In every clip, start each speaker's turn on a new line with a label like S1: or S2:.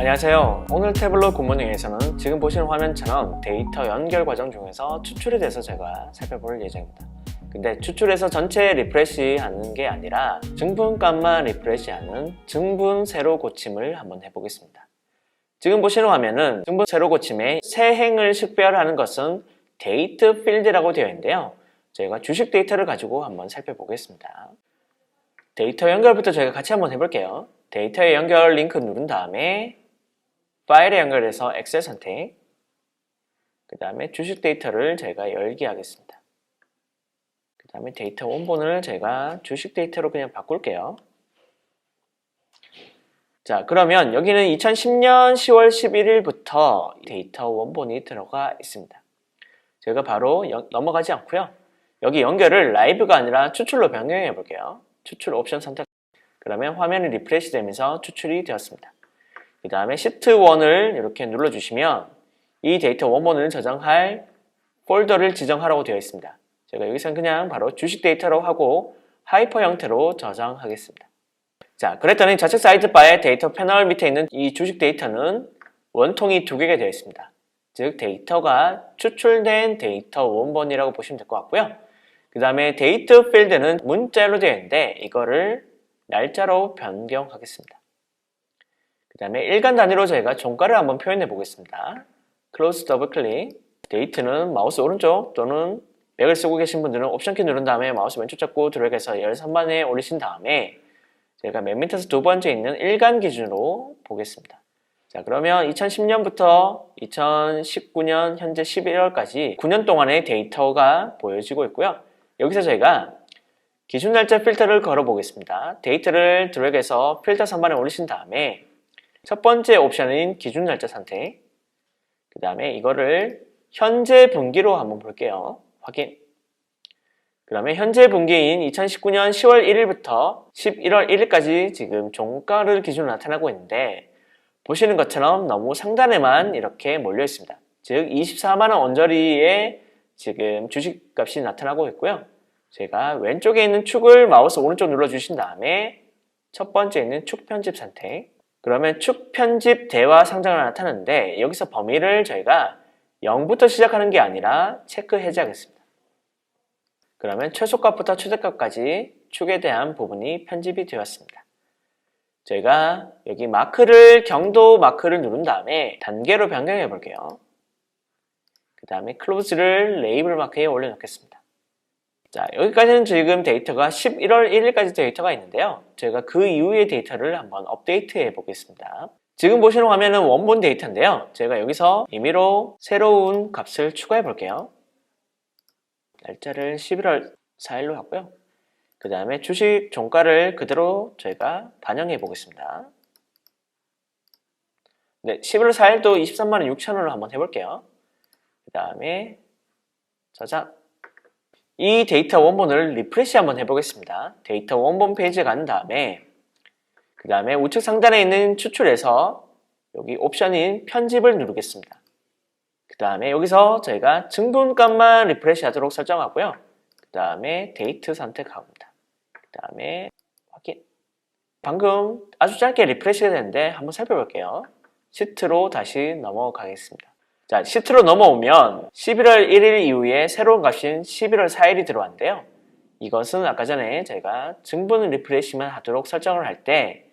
S1: 안녕하세요. 오늘 태블로 굿모닝에서는 지금 보시는 화면처럼 데이터 연결 과정 중에서 추출에 대해서 제가 살펴볼 예정입니다. 근데 추출해서 전체 리프레시 하는 게 아니라 증분값만 리프레시 하는 증분 세로 고침을 한번 해보겠습니다. 지금 보시는 화면은 증분 세로 고침의 세 행을 식별하는 것은 데이트 필드라고 되어 있는데요. 저희가 주식 데이터를 가지고 한번 살펴보겠습니다. 데이터 연결부터 저희가 같이 한번 해볼게요. 데이터의 연결 링크 누른 다음에 파일에 연결해서 엑셀 선택 그 다음에 주식 데이터를 제가 열기 하겠습니다. 그 다음에 데이터 원본을 제가 주식 데이터로 그냥 바꿀게요. 자 그러면 여기는 2010년 10월 11일부터 데이터 원본이 들어가 있습니다. 제가 바로 여- 넘어가지 않고요. 여기 연결을 라이브가 아니라 추출로 변경해 볼게요. 추출 옵션 선택 그러면 화면이 리프레시 되면서 추출이 되었습니다. 그 다음에 시트 1을 이렇게 눌러주시면 이 데이터 원본을 저장할 폴더를 지정하라고 되어 있습니다. 제가 여기서는 그냥 바로 주식 데이터로 하고 하이퍼 형태로 저장하겠습니다. 자, 그랬더니 좌측 사이드 바의 데이터 패널 밑에 있는 이 주식 데이터는 원통이 두 개가 되어 있습니다. 즉 데이터가 추출된 데이터 원본이라고 보시면 될 것 같고요. 그 다음에 데이터 필드는 문자로 되어 있는데 이거를 날짜로 변경하겠습니다. 그 다음에 일간 단위로 저희가 종가를 한번 표현해 보겠습니다. 클로즈 더블 클릭 데이트는 마우스 오른쪽 또는 맥을 쓰고 계신 분들은 옵션 키 누른 다음에 마우스 왼쪽 잡고 드래그해서 13번에 올리신 다음에 제가 맨 밑에서 두 번째 있는 일간 기준으로 보겠습니다. 자 그러면 2010년부터 2019년 현재 11월까지 9년 동안의 데이터가 보여지고 있고요. 여기서 저희가 기준 날짜 필터를 걸어 보겠습니다. 데이터를 드래그해서 필터 선반에 올리신 다음에 첫 번째 옵션인 기준 날짜 선택 그 다음에 이거를 현재 분기로 한번 볼게요. 확인 그러면 현재 분기인 2019년 10월 1일부터 11월 1일까지 지금 종가를 기준으로 나타나고 있는데 보시는 것처럼 너무 상단에만 이렇게 몰려 있습니다. 즉 24만원 언저리에 지금 주식값이 나타나고 있고요. 제가 왼쪽에 있는 축을 마우스 오른쪽 눌러주신 다음에 첫 번째 있는 축 편집 선택 그러면 축 편집 대화 상장을 나타나는데 여기서 범위를 저희가 0부터 시작하는 게 아니라 체크 해제하겠습니다. 그러면 최소값부터 최저값까지 축에 대한 부분이 편집이 되었습니다. 저희가 여기 마크를 경도 마크를 누른 다음에 단계로 변경해 볼게요. 그 다음에 클로즈를 레이블 마크에 올려놓겠습니다. 자, 여기까지는 지금 데이터가 11월 1일까지 데이터가 있는데요. 제가 그 이후의 데이터를 한번 업데이트 해 보겠습니다. 지금 보시는 화면은 원본 데이터인데요. 제가 여기서 임의로 새로운 값을 추가해 볼게요. 날짜를 11월 4일로 하고요. 그 다음에 주식 종가를 그대로 저희가 반영해 보겠습니다. 네, 11월 4일도 23만 6천 원으로 한번 해볼게요. 그 다음에 저장 이 데이터 원본을 리프레시 한번 해보겠습니다. 데이터 원본 페이지에 간 다음에 그 다음에 우측 상단에 있는 추출에서 여기 옵션인 편집을 누르겠습니다. 그 다음에 여기서 저희가 증분값만 리프레시 하도록 설정하고요. 그 다음에 데이트 선택합니다. 그 다음에 확인. 방금 아주 짧게 리프레시가 됐는데 한번 살펴볼게요. 시트로 다시 넘어가겠습니다. 자, 시트로 넘어오면 11월 1일 이후에 새로운 값인 11월 4일이 들어왔는데요. 이것은 아까 전에 제가 증분 리프레시만 하도록 설정을 할 때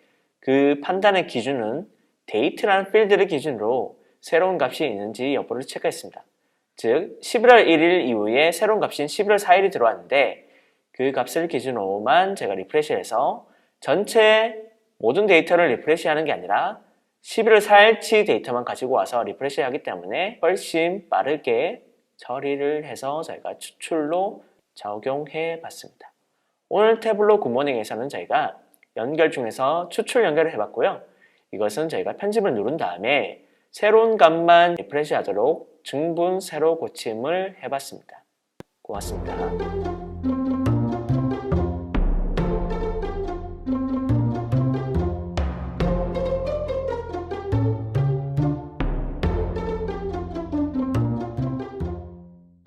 S1: 그 판단의 기준은 데이트라는 필드를 기준으로 새로운 값이 있는지 여부를 체크했습니다. 즉 11월 1일 이후에 새로운 값인 11월 4일이 들어왔는데 그 값을 기준으로만 제가 리프레시해서 전체 모든 데이터를 리프레시하는 게 아니라 11월 4일치 데이터만 가지고 와서 리프레시 하기 때문에 훨씬 빠르게 처리를 해서 저희가 추출로 적용해 봤습니다. 오늘 태블로 굿모닝에서는 저희가 연결 중에서 추출 연결을 해봤고요. 이것은 저희가 편집을 누른 다음에 새로운 값만 리프레시 하도록 증분 세로 고침을 해봤습니다. 고맙습니다.